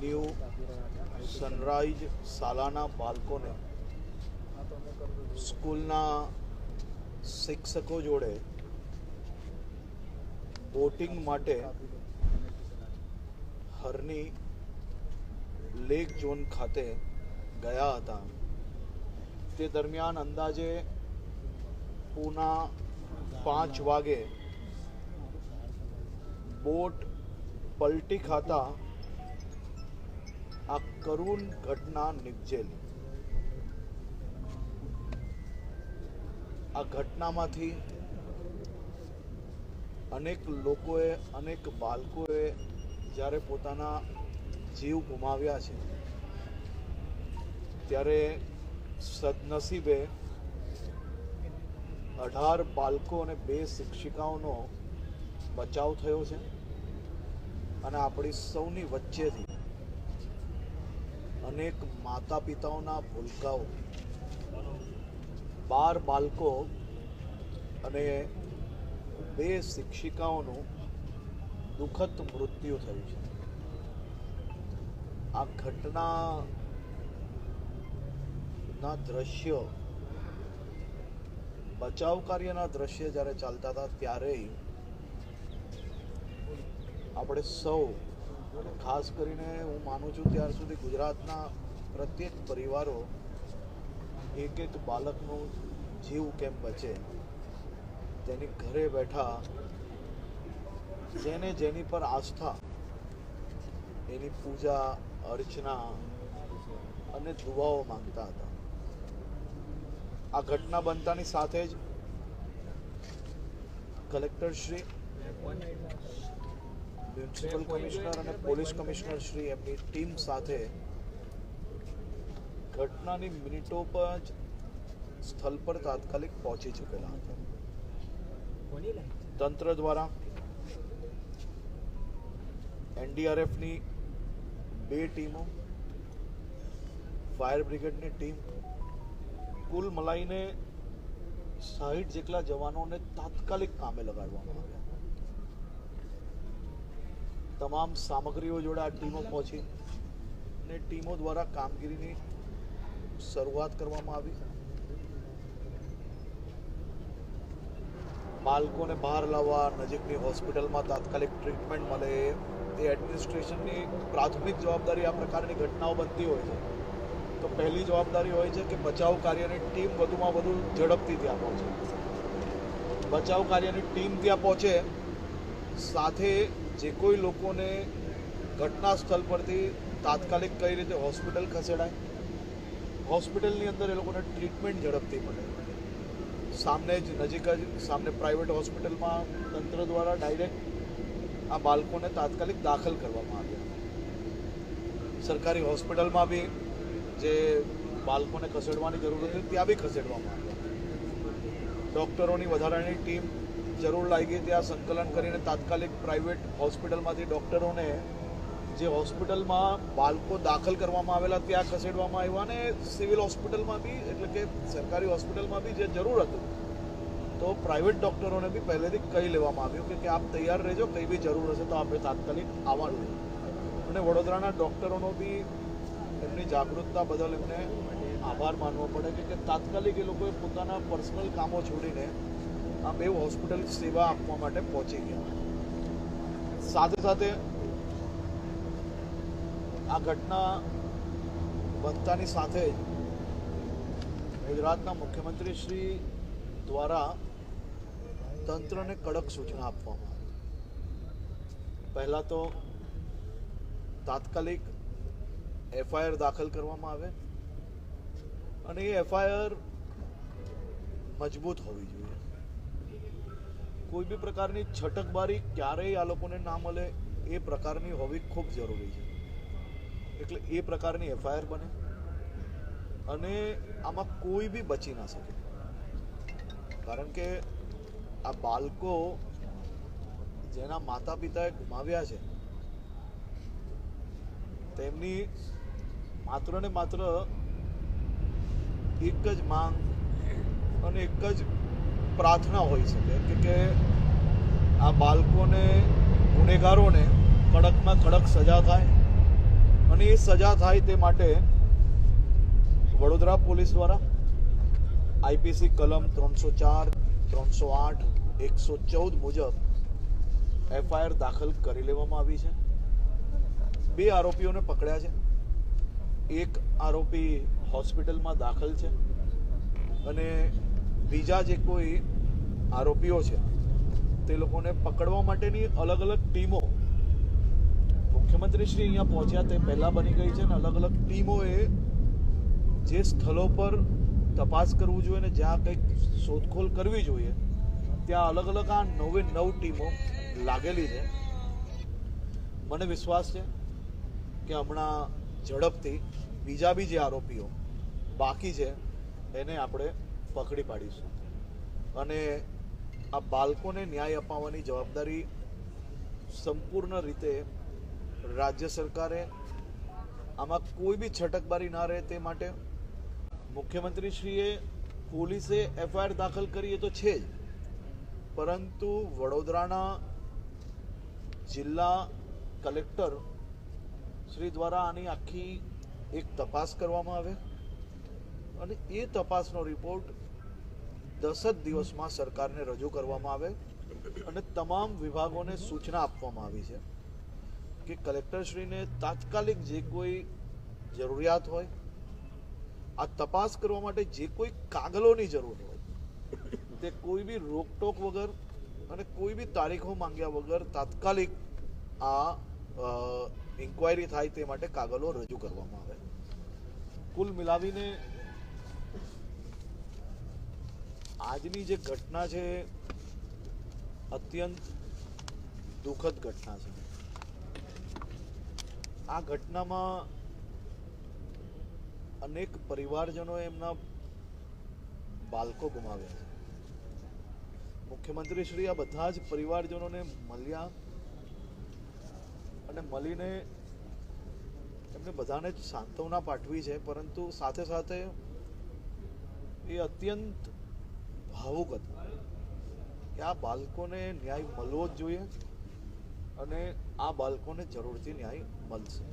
New sunrise શાળાના બાળકોને સ્કૂલના શિક્ષકો જોડે બોટિંગ માટે હરની લેક ઝોન ખાતે ગયા હતા. તે દરમિયાન અંદાજે પૂના પાંચ વાગે બોટ પલટી ખાતા આ કરુણ ઘટના નિપજેલી. આ ઘટનામાંથી અનેક લોકોએ, અનેક બાળકોએ જ્યારે પોતાના જીવ ગુમાવ્યા છે, ત્યારે સદનસીબે અઢાર બાળકો અને બે શિક્ષિકાઓનો બચાવ થયો છે અને આપણી સૌની વચ્ચેથી અનેક માતા પિતાઓના ભૂલકાઓ. બાર બાળકો અને બે શિક્ષિકાઓનું દુઃખદ મૃત્યુ થયું છે. આ ઘટના ના દ્રશ્યો, બચાવ કાર્યના દ્રશ્ય જ્યારે ચાલતા હતા ત્યારે આપણે સૌ ખાસ કરીને હું માનું છું ત્યાર સુધી ગુજરાતના પ્રત્યેક પરિવારો એક એક બાળકનું જીવ કેમ બચે? તેની ઘરે બેઠા, જેને જેની પર આસ્થા, એની પૂજા, અર્ચના અને દુવાઓ માંગતા હતા. આ ઘટના બનતાની સાથે જ કલેક્ટર શ્રી મ્યુનિસિપલ કમિશનર અને પોલીસ કમિશનર શ્રી એમની ટીમ સાથે ઘટનાની મિનિટો પર જ સ્થળ પર તાત્કાલિક પહોંચી ચૂકેલા હતા. તંત્ર દ્વારા એનડીઆરએફની બે ટીમો, ફાયર બ્રિગેડની ટીમ, કુલ મલાઈને સાહીઠ જેટલા જવાનોને તાત્કાલિક કામે લગાડવામાં આવ્યા. તમામ સામગ્રીઓ જોડે આ ટીમો પહોંચી અને ટીમો દ્વારા કામગીરીની શરૂઆત કરવામાં આવી. બાળકોને બહાર લાવવા, નજીકની હોસ્પિટલમાં તાત્કાલિક ટ્રીટમેન્ટ મળે, એ એડમિનિસ્ટ્રેશનની પ્રાથમિક જવાબદારી આ પ્રકારની ઘટનાઓ બનતી હોય છે. તો પહેલી જવાબદારી હોય છે કે બચાવ કાર્યની ટીમ વધુમાં વધુ ઝડપથી ત્યાં પહોંચે. બચાવ કાર્યની ટીમ ત્યાં પહોંચે, સાથે જે કોઈ લોકોને ઘટના સ્થળ પરથી તાત્કાલિક કઈ રીતે હોસ્પિટલ ખસેડાય? હોસ્પિટલની અંદર એ લોકોને ટ્રીટમેન્ટ ઝડપથી મળે. સામને જ નજીક જ, સામને પ્રાઇવેટ હોસ્પિટલમાં તંત્ર દ્વારા ડાયરેક્ટ આ બાળકોને તાત્કાલિક દાખલ કરવામાં આવ્યા. સરકારી હોસ્પિટલમાં બી જે બાળકોને ખસેડવાની જરૂર હતી, ત્યાં બી ખસેડવામાં આવ્યા. ડૉક્ટરોની વધારાની ટીમ જરૂર લાગી ત્યાં સંકલન કરીને તાત્કાલિક પ્રાઇવેટ હોસ્પિટલમાંથી ડૉક્ટરોને જે હોસ્પિટલમાં બાળકો દાખલ કરવામાં આવેલા ત્યાં ખસેડવામાં આવ્યા અને સિવિલ હોસ્પિટલમાં બી એટલે કે સરકારી હોસ્પિટલમાં બી જે જરૂર હતું તો પ્રાઇવેટ ડૉક્ટરોને બી પહેલેથી કહી લેવામાં આવ્યું કે, આપ તૈયાર રહેજો કંઈ બી જરૂર હશે તો આપણે તાત્કાલિક આવવાનું. અને વડોદરાના ડૉક્ટરોનો બી એમની જાગૃતતા બદલ એમને આભાર માનવો પડે કે તાત્કાલિક એ લોકોએ પોતાના પર્સનલ કામો છોડીને આ બે હોસ્પિટલ સેવા આપવા માટે પહોંચી ગયા. સાથે સાથે આ ઘટના બનતાની સાથે જ ગુજરાતના મુખ્યમંત્રી શ્રી દ્વારા તંત્રને કડક સૂચના આપવામાં આવી. પહેલાં તો તાત્કાલિક એફઆઈઆર દાખલ કરવામાં આવે અને એ એફઆઈઆર મજબૂત હોવી જોઈએ. કોઈ બી પ્રકારની છટકબારી ક્યારેય આ લોકોને ના મળે, એ પ્રકારની હોવી ખૂબ જરૂરી છે. એટલે એ પ્રકારની એફઆઈઆર બને અને આમાં કોઈ બી બચી ના શકે. કારણ કે આ બાળકો જેના માતા પિતાએ ગુમાવ્યા છે, તેમની માત્ર ને માત્ર એક જ માંગ અને એક જ પ્રાર્થના હોઈ શકે કે આ બાળકોને, ગુનેગારોને કડકમાં કડક સજા થાય અને એ સજા થાય તે માટે વડોદરા પોલીસ દ્વારા આઈપીસી કલમ ત્રણસો ચાર, ત્રણસો આઠ, એકસો ચૌદ મુજબ એફઆઈઆર દાખલ કરી લેવામાં આવી છે. બે આરોપીઓને પકડ્યા છે. એક આરોપી હોસ્પિટલમાં દાખલ છે અને બીજા જે કોઈ આરોપીઓ છે, તે લોકોને પકડવા માટેની અલગ અલગ ટીમો મુખ્યમંત્રી શ્રી અહીંયા પહોંચ્યા, તે પહેલા બની ગઈ છે ને અલગ અલગ ટીમોએ જે સ્થળો પર તપાસ કરવું જોઈએ ને જ્યાં કંઈક શોધખોળ કરવી જોઈએ, ત્યાં અલગ અલગ આ નવે નવ ટીમો લાગેલી છે. મને વિશ્વાસ છે કે હમણાં ઝડપથી બીજા બી જે આરોપીઓ બાકી છે, એને આપણે પકડી પાડીશું. અને આ બાળકોને ન્યાય અપાવવાની જવાબદારી સંપૂર્ણ રીતે રાજ્ય સરકારે, આમાં કોઈ બી છટકબારી ના રહે તે માટે મુખ્યમંત્રીશ્રીએ પોલીસે એફઆઈઆર દાખલ કરી એ તો છે જ. પરંતુ વડોદરાના જિલ્લા કલેક્ટર શ્રી દ્વારા આની આખી એક તપાસ કરવામાં આવે. અને એ તપાસનો રિપોર્ટ દસ જ દિવસમાં સરકારને રજૂ કરવામાં આવે અને તમામ વિભાગોને સૂચના આપવામાં આવી છે કે કલેક્ટરશ્રીને તાત્કાલિક જે કોઈ જરૂરિયાત હોય, આ તપાસ કરવા માટે જે કોઈ કાગળોની જરૂર હોય, તે કોઈ બી રોકટોક વગર અને કોઈ બી તારીખો માંગ્યા વગર તાત્કાલિક આ ઇન્ક્વાયરી થાય તે માટે કાગળો રજૂ કરવામાં આવે. કુલ મિલાવીને આજની જે ઘટના છે, અત્યંત દુઃખદ ઘટના છે. આ ઘટનામાં અનેક પરિવારજનોએ એમના બાળકો ગુમાવ્યા છે. મુખ્યમંત્રી શ્રી આ બધા જ પરિવારજનોને મળ્યા અને મળીને એમને બધાને જ સાંત્વના પાઠવી છે, પરંતુ સાથે સાથે એ અત્યંત ભાવુક હતા કે આ બાળકોને ન્યાય મળવો જ જોઈએ અને આ બાળકોને જરૂરથી ન્યાય મળશે.